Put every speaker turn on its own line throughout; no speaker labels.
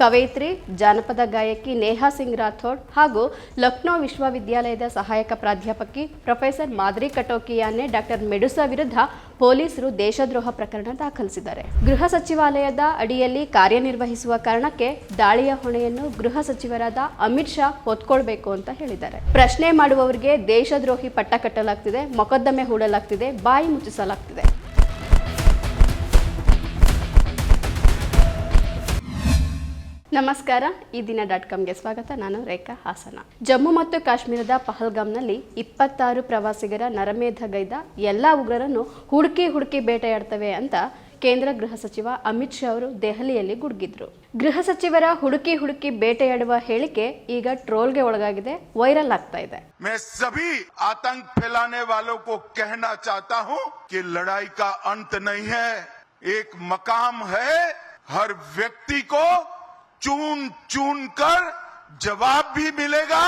ಕವಯಿತ್ರಿ, ಜಾನಪದ ಗಾಯಕಿ ನೇಹಾ ಸಿಂಗ್ ರಾಥೋಡ್ ಹಾಗೂ ಲಕ್ನೋ ವಿಶ್ವವಿದ್ಯಾಲಯದ ಸಹಾಯಕ ಪ್ರಾಧ್ಯಾಪಕಿ ಪ್ರೊಫೆಸರ್ ಮಾದ್ರಿ ಕಟೋಕಿಯಾನೆ ಡಾಕ್ಟರ್ ಮೆಡುಸಾ ವಿರುದ್ಧ ಪೊಲೀಸರು ದೇಶದ್ರೋಹ ಪ್ರಕರಣ ದಾಖಲಿಸಿದ್ದಾರೆ. ಗೃಹ ಸಚಿವಾಲಯದ ಅಡಿಯಲ್ಲಿ ಕಾರ್ಯನಿರ್ವಹಿಸುವ ಕಾರಣಕ್ಕೆ ದಾಳಿಯ ಹೊಣೆಯನ್ನು ಗೃಹ ಸಚಿವರಾದ ಅಮಿತ್ ಶಾ ಹೊತ್ಕೊಳ್ಬೇಕು ಅಂತ ಹೇಳಿದ್ದಾರೆ. ಪ್ರಶ್ನೆ ಮಾಡುವವರಿಗೆ ದೇಶದ್ರೋಹಿ ಪಟ್ಟ ಕಟ್ಟಲಾಗ್ತಿದೆ, ಮೊಕದ್ದಮೆ ಹೂಡಲಾಗ್ತಿದೆ, ಬಾಯಿ ಮುಚ್ಚಿಸಲಾಗ್ತಿದೆ. ನಮಸ್ಕಾರ ಈ ದಿನ ಡಾಟ್ ಕಾಮ್ಗೆ ಸ್ವಾಗತ ನಾನು ರೇಖಾ ಹಾಸನ ಜಮ್ಮು ಮತ್ತು ಕಾಶ್ಮೀರದ ಪಹಲ್ಗಾಮ್ನಲ್ಲಿ ಇಪ್ಪತ್ತಾರು ಪ್ರವಾಸಿಗರ ನರಮೇಧಗೈದ ಎಲ್ಲ ಉಗ್ರರನ್ನು ಹುಡುಕಿ ಹುಡುಕಿ ಬೇಟೆಯಾಡ್ತವೆ ಅಂತ ಕೇಂದ್ರ ಗೃಹ ಸಚಿವ ಅಮಿತ್ ಶಾ ಅವರು ದೆಹಲಿಯಲ್ಲಿ ಗುಡುಗಿದ್ರು ಗೃಹ ಸಚಿವರ ಹುಡುಕಿ ಹುಡುಕಿ ಬೇಟೆಯಾಡುವ ಹೇಳಿಕೆ ಈಗ ಟ್ರೋಲ್ಗೆ ಒಳಗಾಗಿದೆ ವೈರಲ್ ಆಗ್ತಾ ಇದೆ
मैं सभी आतंक फैलाने वालों को कहना चाहता हूं कि लड़ाई का अंत नहीं है एक मकाम है हर व्यक्ति को चून चून कर जवाब भी मिलेगा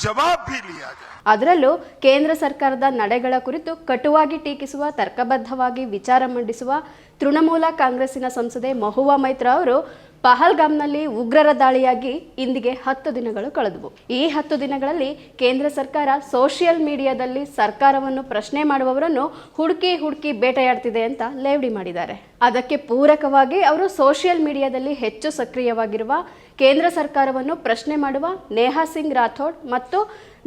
जवाब भी लिया जाए
ಅದರಲ್ಲೂ ಕೇಂದ್ರ ಸರ್ಕಾರದ ನಡೆಗಳ ಕುರಿತು ಕಟುವಾಗಿ ಟೀಕಿಸುವ ತರ್ಕಬದ್ಧವಾಗಿ ವಿಚಾರ ಮಂಡಿಸುವ ತೃಣಮೂಲ ಕಾಂಗ್ರೆಸ್ಸಿನ ಸಂಸದೆ ಮಹುವಾ ಮೈತ್ರಾ ಅವರು ಪಹಲ್ಗಾಮ್ನಲ್ಲಿ ಉಗ್ರರ ದಾಳಿಯಾಗಿ ಇಂದಿಗೆ ಹತ್ತು ದಿನಗಳು ಕಳೆದವು. ಈ ಹತ್ತು ದಿನಗಳಲ್ಲಿ ಕೇಂದ್ರ ಸರ್ಕಾರ ಸೋಷಿಯಲ್ ಮೀಡಿಯಾದಲ್ಲಿ ಸರ್ಕಾರವನ್ನು ಪ್ರಶ್ನೆ ಮಾಡುವವರನ್ನು ಹುಡುಕಿ ಹುಡುಕಿ ಬೇಟೆಯಾಡ್ತಿದೆ ಅಂತ ಲೇವಡಿ ಮಾಡಿದ್ದಾರೆ. ಅದಕ್ಕೆ ಪೂರಕವಾಗಿ ಅವರು ಸೋಷಿಯಲ್ ಮೀಡಿಯಾದಲ್ಲಿ ಹೆಚ್ಚು ಸಕ್ರಿಯವಾಗಿರುವ ಕೇಂದ್ರ ಸರ್ಕಾರವನ್ನು ಪ್ರಶ್ನೆ ಮಾಡುವ ನೇಹಾ ಸಿಂಗ್ ರಾಥೋಡ್ ಮತ್ತು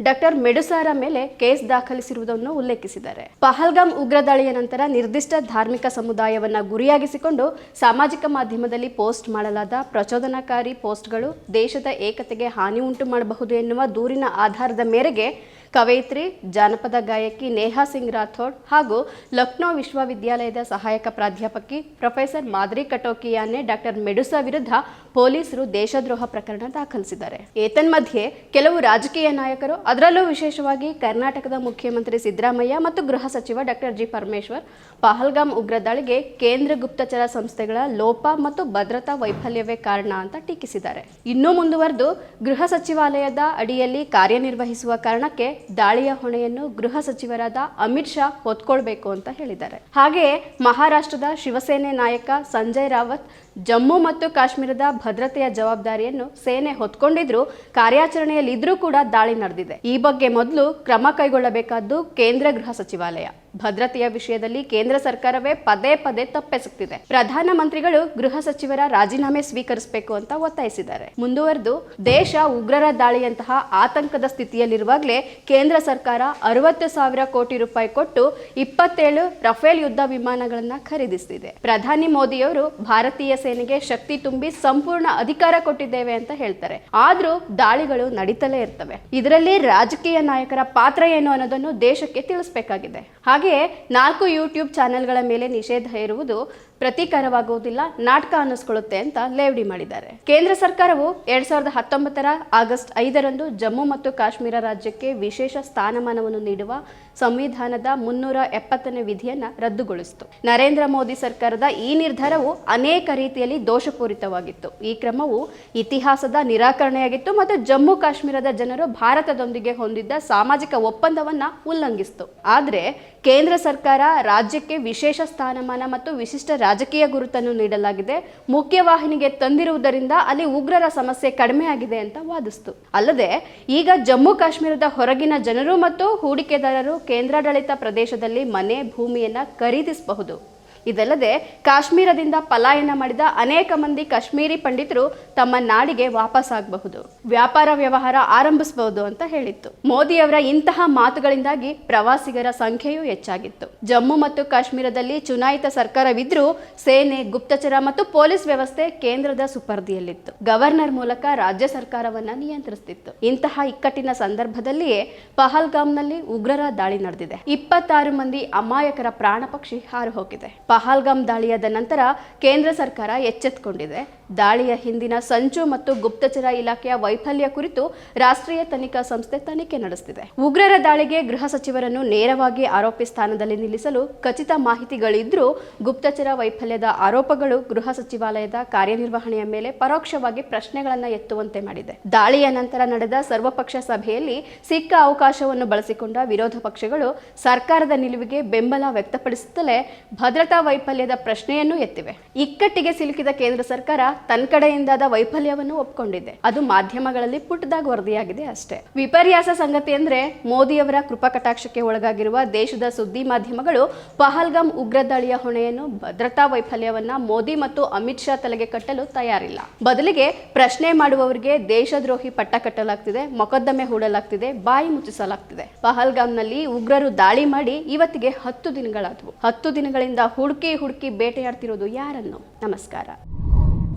ಡಾಕ್ಟರ್ ಮೆಡುಸಾರ ಮೇಲೆ ಕೇಸ್ ದಾಖಲಿಸಿರುವುದನ್ನು ಉಲ್ಲೇಖಿಸಿದ್ದಾರೆ. ಪಹಲ್ಗಾಮ್ ಉಗ್ರ ದಾಳಿಯ ನಂತರ ನಿರ್ದಿಷ್ಟ ಧಾರ್ಮಿಕ ಸಮುದಾಯವನ್ನ ಗುರಿಯಾಗಿಸಿಕೊಂಡು ಸಾಮಾಜಿಕ ಮಾಧ್ಯಮದಲ್ಲಿ ಪೋಸ್ಟ್ ಮಾಡಲಾದ ಪ್ರಚೋದನಕಾರಿ ಪೋಸ್ಟ್ಗಳು ದೇಶದ ಏಕತೆಗೆ ಹಾನಿ ಉಂಟು ಮಾಡಬಹುದು ಎನ್ನುವ ದೂರಿನ ಆಧಾರದ ಮೇರೆಗೆ ಕವಯಿತ್ರಿ, ಜಾನಪದ ಗಾಯಕಿ ನೇಹಾ ಸಿಂಗ್ ರಾಥೋಡ್ ಹಾಗೂ ಲಕ್ನೋ ವಿಶ್ವವಿದ್ಯಾಲಯದ ಸಹಾಯಕ ಪ್ರಾಧ್ಯಾಪಕಿ ಪ್ರೊಫೆಸರ್ ಮಾದ್ರಿ ಕಟೋಕಿಯಾನೆ ಡಾಕ್ಟರ್ ಮೆಡುಸಾ ವಿರುದ್ಧ ಪೊಲೀಸರು ದೇಶದ್ರೋಹ ಪ್ರಕರಣ ದಾಖಲಿಸಿದ್ದಾರೆ. ಏತನ್ಮಧ್ಯೆ ಕೆಲವು ರಾಜಕೀಯ ನಾಯಕರು ಅದರಲ್ಲೂ ವಿಶೇಷವಾಗಿ ಕರ್ನಾಟಕದ ಮುಖ್ಯಮಂತ್ರಿ ಸಿದ್ದರಾಮಯ್ಯ ಮತ್ತು ಗೃಹ ಸಚಿವ ಡಾಕ್ಟರ್ ಜಿ ಪರಮೇಶ್ವರ್ ಪಹಲ್ಗಾಮ್ ಉಗ್ರ ದಾಳಿಗೆ ಕೇಂದ್ರ ಗುಪ್ತಚರ ಸಂಸ್ಥೆಗಳ ಲೋಪ ಮತ್ತು ಭದ್ರತಾ ವೈಫಲ್ಯವೇ ಕಾರಣ ಅಂತ ಟೀಕಿಸಿದ್ದಾರೆ. ಇನ್ನೂ ಮುಂದುವರೆದು ಗೃಹ ಸಚಿವಾಲಯದ ಅಡಿಯಲ್ಲಿ ಕಾರ್ಯನಿರ್ವಹಿಸುವ ಕಾರಣಕ್ಕೆ ದಾಳಿಯ ಹೊಣೆಯನ್ನು ಗೃಹ ಸಚಿವರಾದ ಅಮಿತ್ ಶಾ ಹೊತ್ಕೊಳ್ಬೇಕು ಅಂತ ಹೇಳಿದ್ದಾರೆ. ಹಾಗೆಯೇ ಮಹಾರಾಷ್ಟ್ರದ ಶಿವಸೇನೆ ನಾಯಕ ಸಂಜಯ್ ರಾವತ್ ಜಮ್ಮು ಮತ್ತು ಕಾಶ್ಮೀರದ ಭದ್ರತೆಯ ಜವಾಬ್ದಾರಿಯನ್ನು ಸೇನೆ ಹೊತ್ಕೊಂಡಿದ್ರು, ಕಾರ್ಯಾಚರಣೆಯಲ್ಲಿದ್ರೂ ಕೂಡ ದಾಳಿ ನಡೆದಿದೆ. ಈ ಬಗ್ಗೆ ಮೊದಲು ಕ್ರಮ ಕೈಗೊಳ್ಳಬೇಕಾದ್ದು ಕೇಂದ್ರ ಗೃಹ ಸಚಿವಾಲಯ. ಭದ್ರತೆಯ ವಿಷಯದಲ್ಲಿ ಕೇಂದ್ರ ಸರ್ಕಾರವೇ ಪದೇ ಪದೇ ತಪ್ಪೆಸಗ್ತಿದೆ ಪ್ರಧಾನಮಂತ್ರಿಗಳು ಗೃಹ ಸಚಿವರ ರಾಜೀನಾಮೆ ಸ್ವೀಕರಿಸಬೇಕು ಅಂತ ಒತ್ತಾಯಿಸಿದ್ದಾರೆ. ಮುಂದುವರೆದು ದೇಶ ಉಗ್ರರ ದಾಳಿಯಂತಹ ಆತಂಕದ ಸ್ಥಿತಿಯಲ್ಲಿರುವಾಗಲೇ ಕೇಂದ್ರ ಸರ್ಕಾರ ಅರವತ್ತು ಸಾವಿರ ಕೋಟಿ ರೂಪಾಯಿ ಕೊಟ್ಟು ಇಪ್ಪತ್ತೇಳು ರಫೇಲ್ ಯುದ್ಧ ವಿಮಾನಗಳನ್ನ ಖರೀದಿಸಿದೆ ಪ್ರಧಾನಿ ಮೋದಿಯವರು ಭಾರತೀಯ ಸೇನೆಗೆ ಶಕ್ತಿ ತುಂಬಿ ಸಂಪೂರ್ಣ ಅಧಿಕಾರ ಕೊಟ್ಟಿದ್ದೇವೆ ಅಂತ ಹೇಳ್ತಾರೆ. ಆದ್ರೂ ದಾಳಿಗಳು ನಡೀತಲೇ ಇರ್ತವೆ. ಇದರಲ್ಲಿ ರಾಜಕೀಯ ನಾಯಕರ ಪಾತ್ರ ಏನು ಅನ್ನೋದನ್ನು ದೇಶಕ್ಕೆ ತಿಳಿಸಬೇಕಾಗಿದೆ. ಹಾಗೆಯೇ ನಾಲ್ಕು ಯೂಟ್ಯೂಬ್ ಚಾನೆಲ್ಗಳ ಮೇಲೆ ನಿಷೇಧ ಇರುವುದು ಪ್ರತೀಕಾರವಾಗುವುದಿಲ್ಲ, ನಾಟಕ ಅನ್ನಿಸ್ಕೊಳ್ಳುತ್ತೆ ಅಂತ ಲೇವಡಿ ಮಾಡಿದ್ದಾರೆ. ಕೇಂದ್ರ ಸರ್ಕಾರವು ಎರಡ್ ಸಾವಿರದ ಹತ್ತೊಂಬತ್ತರ ಆಗಸ್ಟ್ ಐದರಂದು ಜಮ್ಮು ಮತ್ತು ಕಾಶ್ಮೀರ ರಾಜ್ಯಕ್ಕೆ ವಿಶೇಷ ಸ್ಥಾನಮಾನವನ್ನು ನೀಡುವ ಸಂವಿಧಾನದ ಮುನ್ನೂರ ಎಪ್ಪತ್ತನೇ ವಿಧಿಯನ್ನ ರದ್ದುಗೊಳಿಸಿತು. ನರೇಂದ್ರ ಮೋದಿ ಸರ್ಕಾರದ ಈ ನಿರ್ಧಾರವು ಅನೇಕ ರೀತಿಯಲ್ಲಿ ದೋಷಪೂರಿತವಾಗಿತ್ತು. ಈ ಕ್ರಮವು ಇತಿಹಾಸದ ನಿರಾಕರಣೆಯಾಗಿತ್ತು ಮತ್ತು ಜಮ್ಮು ಕಾಶ್ಮೀರದ ಜನರು ಭಾರತದೊಂದಿಗೆ ಹೊಂದಿದ್ದ ಸಾಮಾಜಿಕ ಒಪ್ಪಂದವನ್ನ ಉಲ್ಲಂಘಿಸಿತು. ಆದರೆ ಕೇಂದ್ರ ಸರ್ಕಾರ ರಾಜ್ಯಕ್ಕೆ ವಿಶೇಷ ಸ್ಥಾನಮಾನ ಮತ್ತು ವಿಶಿಷ್ಟ ರಾಜಕೀಯ ಗುರುತನ್ನು ನೀಡಲಾಗಿದೆ. ಮುಖ್ಯವಾಹಿನಿಗೆ ತಂದಿರುವುದರಿಂದ ಅಲ್ಲಿ ಉಗ್ರರ ಸಮಸ್ಯೆ ಕಡಿಮೆಯಾಗಿದೆ ಅಂತ ವಾದಿಸ್ತು. ಅಲ್ಲದೆ, ಈಗ ಜಮ್ಮು ಕಾಶ್ಮೀರದ ಹೊರಗಿನ ಜನರು ಮತ್ತು ಹೂಡಿಕೆದಾರರು ಕೇಂದ್ರಾಡಳಿತ ಪ್ರದೇಶದಲ್ಲಿ ಮನೆ, ಭೂಮಿಯನ್ನ ಖರೀದಿಸಬಹುದು. ಇದಲ್ಲದೆ ಕಾಶ್ಮೀರದಿಂದ ಪಲಾಯನ ಮಾಡಿದ ಅನೇಕ ಮಂದಿ ಕಾಶ್ಮೀರಿ ಪಂಡಿತರು ತಮ್ಮ ನಾಡಿಗೆ ವಾಪಸ್ ಆಗಬಹುದು. ವ್ಯಾಪಾರ ವ್ಯವಹಾರ ಆರಂಭಿಸಬಹುದು ಅಂತ ಹೇಳಿತ್ತು. ಮೋದಿಯವರ ಇಂತಹ ಮಾತುಗಳಿಂದಾಗಿ ಪ್ರವಾಸಿಗರ ಸಂಖ್ಯೆಯೂ ಹೆಚ್ಚಾಗಿತ್ತು. ಜಮ್ಮು ಮತ್ತು ಕಾಶ್ಮೀರದಲ್ಲಿ ಚುನಾಯಿತ ಸರ್ಕಾರವಿದ್ರೂ ಸೇನೆ, ಗುಪ್ತಚರ ಮತ್ತು ಪೊಲೀಸ್ ವ್ಯವಸ್ಥೆ ಕೇಂದ್ರದ ಸುಪರ್ದಿಯಲ್ಲಿತ್ತು. ಗವರ್ನರ್ ಮೂಲಕ ರಾಜ್ಯ ಸರ್ಕಾರವನ್ನ ನಿಯಂತ್ರಿಸುತ್ತಿತ್ತು ಇಂತಹ ಇಕ್ಕಟ್ಟಿನ ಸಂದರ್ಭದಲ್ಲಿಯೇ ಪಹಲ್ಗಾಮ್ನಲ್ಲಿ ಉಗ್ರರ ದಾಳಿ ನಡೆದಿದೆ. ಇಪ್ಪತ್ತಾರು ಮಂದಿ ಅಮಾಯಕರ ಪ್ರಾಣ ಪಕ್ಷಿ ಹಾರು ಹೋಗಿದೆ. ಪಹಲ್ಗಾಮ್ ದಾಳಿಯಾದ ನಂತರ ಕೇಂದ್ರ ಸರ್ಕಾರ ಎಚ್ಚೆತ್ತುಕೊಂಡಿದೆ ದಾಳಿಯ ಹಿಂದಿನ ಸಂಚು ಮತ್ತು ಗುಪ್ತಚರ ಇಲಾಖೆಯ ವೈಫಲ್ಯ ಕುರಿತು ರಾಷ್ಟ್ರೀಯ ತನಿಖಾ ಸಂಸ್ಥೆ ತನಿಖೆ ನಡೆಸುತ್ತಿದೆ ಉಗ್ರರ ದಾಳಿಗೆ ಗೃಹ ಸಚಿವರನ್ನು ನೇರವಾಗಿ ಆರೋಪಿ ಸ್ಥಾನದಲ್ಲಿ ನಿಲ್ಲಿಸಲು ಖಚಿತ ಮಾಹಿತಿಗಳಿದ್ರೂ ಗುಪ್ತಚರ ವೈಫಲ್ಯದ ಆರೋಪಗಳು ಗೃಹ ಸಚಿವಾಲಯದ ಕಾರ್ಯನಿರ್ವಹಣೆಯ ಮೇಲೆ ಪರೋಕ್ಷವಾಗಿ ಪ್ರಶ್ನೆಗಳನ್ನು ಎತ್ತುವಂತೆ ಮಾಡಿದೆ. ದಾಳಿಯ ನಂತರ ನಡೆದ ಸರ್ವಪಕ್ಷ ಸಭೆಯಲ್ಲಿ ಸಿಕ್ಕ ಅವಕಾಶವನ್ನು ಬಳಸಿಕೊಂಡ ವಿರೋಧ ಪಕ್ಷಗಳು ಸರ್ಕಾರದ ನಿಲುವಿಗೆ ಬೆಂಬಲ ವ್ಯಕ್ತಪಡಿಸುತ್ತಲೇ ಭದ್ರತಾ ವೈಫಲ್ಯದ ಪ್ರಶ್ನೆಯನ್ನು ಎತ್ತಿವೆ. ಇಕ್ಕಟ್ಟಿಗೆ ಸಿಲುಕಿದ ಕೇಂದ್ರ ಸರ್ಕಾರ ತನ್ನ ಕಡೆಯಿಂದಾದ ವೈಫಲ್ಯವನ್ನು ಒಪ್ಕೊಂಡಿದೆ ಅದು ಮಾಧ್ಯಮಗಳಲ್ಲಿ ಪುಟ್ಟದಾಗ ವರದಿಯಾಗಿದೆ ಅಷ್ಟೇ. ವಿಪರ್ಯಾಸ ಸಂಗತಿ ಅಂದ್ರೆ ಮೋದಿಯವರ ಕೃಪಾ ಕಟಾಕ್ಷಕ್ಕೆ ಒಳಗಾಗಿರುವ ದೇಶದ ಸುದ್ದಿ ಮಾಧ್ಯಮಗಳು ಪಹಲ್ಗಾಮ್ ಉಗ್ರ ದಾಳಿಯ ಹೊಣೆಯನ್ನು ಭದ್ರತಾ ವೈಫಲ್ಯವನ್ನ ಮೋದಿ ಮತ್ತು ಅಮಿತ್ ಶಾ ತಲೆಗೆ ಕಟ್ಟಲು ತಯಾರಿಲ್ಲ. ಬದಲಿಗೆ ಪ್ರಶ್ನೆ ಮಾಡುವವರಿಗೆ ದೇಶದ್ರೋಹಿ ಪಟ್ಟ ಕಟ್ಟಲಾಗ್ತಿದೆ, ಮೊಕದ್ದಮೆ ಹೂಡಲಾಗ್ತಿದೆ, ಬಾಯಿ ಮುಚ್ಚಿಸಲಾಗ್ತಿದೆ. ಪಹಲ್ಗಾಮ್ನಲ್ಲಿ ಉಗ್ರರು ದಾಳಿ ಮಾಡಿ ಇವತ್ತಿಗೆ ಹತ್ತು ದಿನಗಳಾದವು. ಹತ್ತು ದಿನಗಳಿಂದ ಹುಡುಕಿ ಹುಡುಕಿ ಬೇಟೆಯಾಡ್ತಿರೋದು ಯಾರನ್ನು? ನಮಸ್ಕಾರ.